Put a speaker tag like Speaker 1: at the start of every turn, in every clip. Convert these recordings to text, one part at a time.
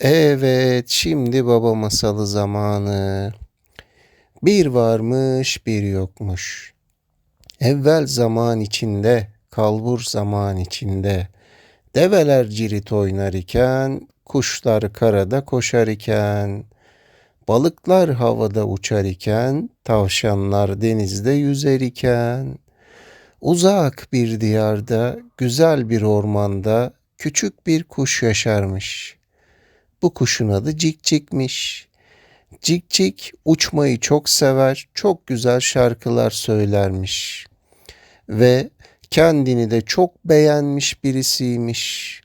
Speaker 1: Evet, şimdi baba masalı zamanı. Bir varmış, bir yokmuş. Evvel zaman içinde, kalbur zaman içinde. Develer cirit oynar iken, kuşlar karada koşar iken, balıklar havada uçar iken, tavşanlar denizde yüzer iken, uzak bir diyarda, güzel bir ormanda küçük bir kuş yaşarmış.'' Bu kuşun adı Cikcik'miş. Cikcik uçmayı çok sever, çok güzel şarkılar söylermiş. Ve kendini de çok beğenmiş birisiymiş.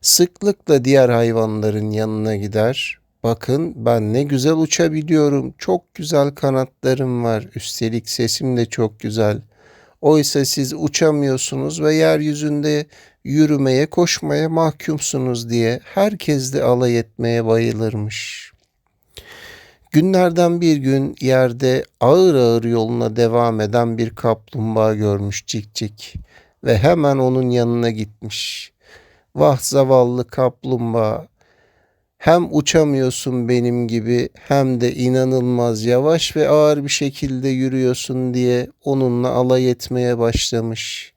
Speaker 1: Sıklıkla diğer hayvanların yanına gider. Bakın ben ne güzel uçabiliyorum. Çok güzel kanatlarım var. Üstelik sesim de çok güzel. Oysa siz uçamıyorsunuz ve yeryüzünde yürümeye, koşmaya mahkumsunuz diye herkes de alay etmeye bayılırmış. Günlerden bir gün yerde ağır ağır yoluna devam eden bir kaplumbağa görmüş Cikcik ve hemen onun yanına gitmiş. Vah zavallı kaplumbağa hem uçamıyorsun benim gibi hem de inanılmaz yavaş ve ağır bir şekilde yürüyorsun diye onunla alay etmeye başlamış.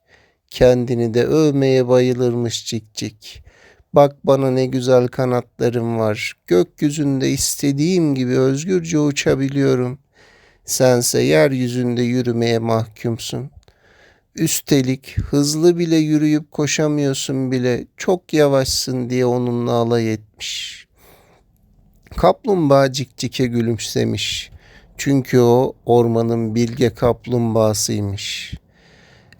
Speaker 1: Kendini de övmeye bayılırmış Cikcik. Bak bana ne güzel kanatlarım var. Gökyüzünde istediğim gibi özgürce uçabiliyorum. Sense yeryüzünde yürümeye mahkumsun. Üstelik hızlı bile yürüyüp koşamıyorsun bile çok yavaşsın diye onunla alay etmiş.'' Kaplumbağa cikcike gülümsemiş. Çünkü o ormanın bilge kaplumbağasıymış.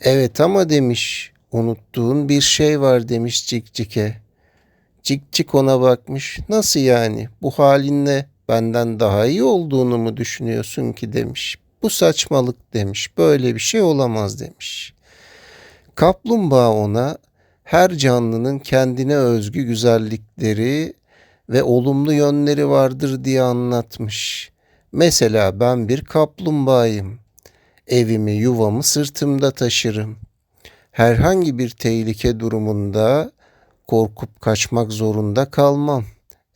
Speaker 1: Evet ama demiş, unuttuğun bir şey var demiş cikcike. Cikcik ona bakmış. Nasıl yani? Bu halinle benden daha iyi olduğunu mu düşünüyorsun ki demiş. Bu saçmalık demiş. Böyle bir şey olamaz demiş. Kaplumbağa ona her canlının kendine özgü güzellikleri ve olumlu yönleri vardır diye anlatmış. Mesela ben bir kaplumbağayım. Evimi, yuvamı sırtımda taşırım. Herhangi bir tehlike durumunda korkup kaçmak zorunda kalmam.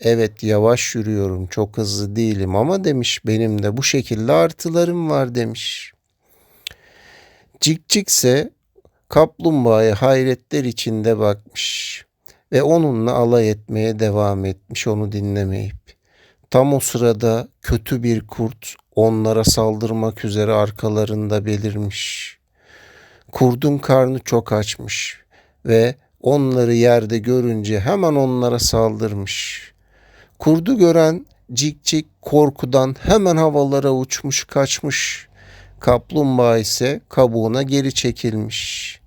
Speaker 1: Evet yavaş yürüyorum, çok hızlı değilim ama demiş benim de bu şekilde artılarım var demiş. Cikcik ise kaplumbağaya hayretler içinde bakmış ve onunla alay etmeye devam etmiş onu dinlemeyip. Tam o sırada kötü bir kurt onlara saldırmak üzere arkalarında belirmiş. Kurdun karnı çok açmış ve onları yerde görünce hemen onlara saldırmış. Kurdu gören cikcik korkudan hemen havalara uçmuş kaçmış. Kaplumbağa ise kabuğuna geri çekilmiş.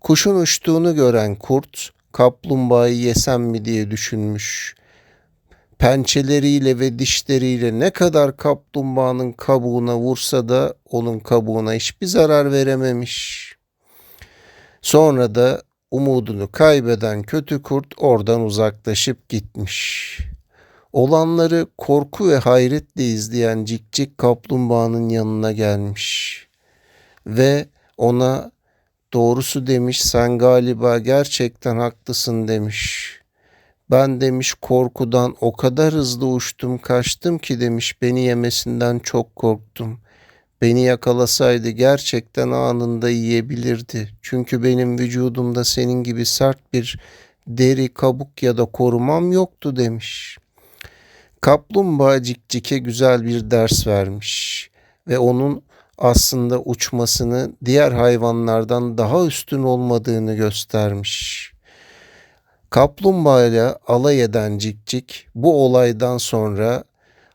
Speaker 1: Kuşun uçtuğunu gören kurt kaplumbağayı yesem mi diye düşünmüş. Pençeleriyle ve dişleriyle ne kadar kaplumbağanın kabuğuna vursa da onun kabuğuna hiçbir zarar verememiş. Sonra da umudunu kaybeden kötü kurt oradan uzaklaşıp gitmiş. Olanları korku ve hayretle izleyen cikcik kaplumbağanın yanına gelmiş ve ona Doğrusu demiş sen galiba gerçekten haklısın demiş. Ben demiş korkudan o kadar hızlı uçtum kaçtım ki demiş beni yemesinden çok korktum. Beni yakalasaydı gerçekten anında yiyebilirdi. Çünkü benim vücudumda senin gibi sert bir deri, kabuk ya da korumam yoktu demiş. Kaplumbağa cikcike güzel bir ders vermiş ve onun aslında uçmasını diğer hayvanlardan daha üstün olmadığını göstermiş. Kaplumbağa ile alay eden Cikcik bu olaydan sonra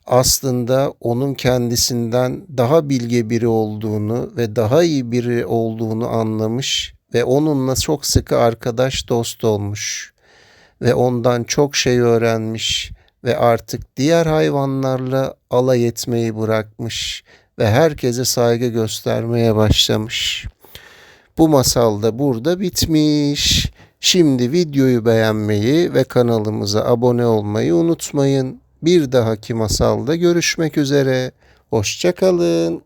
Speaker 1: aslında onun kendisinden daha bilge biri olduğunu ve daha iyi biri olduğunu anlamış ve onunla çok sıkı arkadaş dost olmuş ve ondan çok şey öğrenmiş ve artık diğer hayvanlarla alay etmeyi bırakmış ve herkese saygı göstermeye başlamış. Bu masal da burada bitmiş. Şimdi videoyu beğenmeyi ve kanalımıza abone olmayı unutmayın. Bir dahaki masalda görüşmek üzere. Hoşçakalın.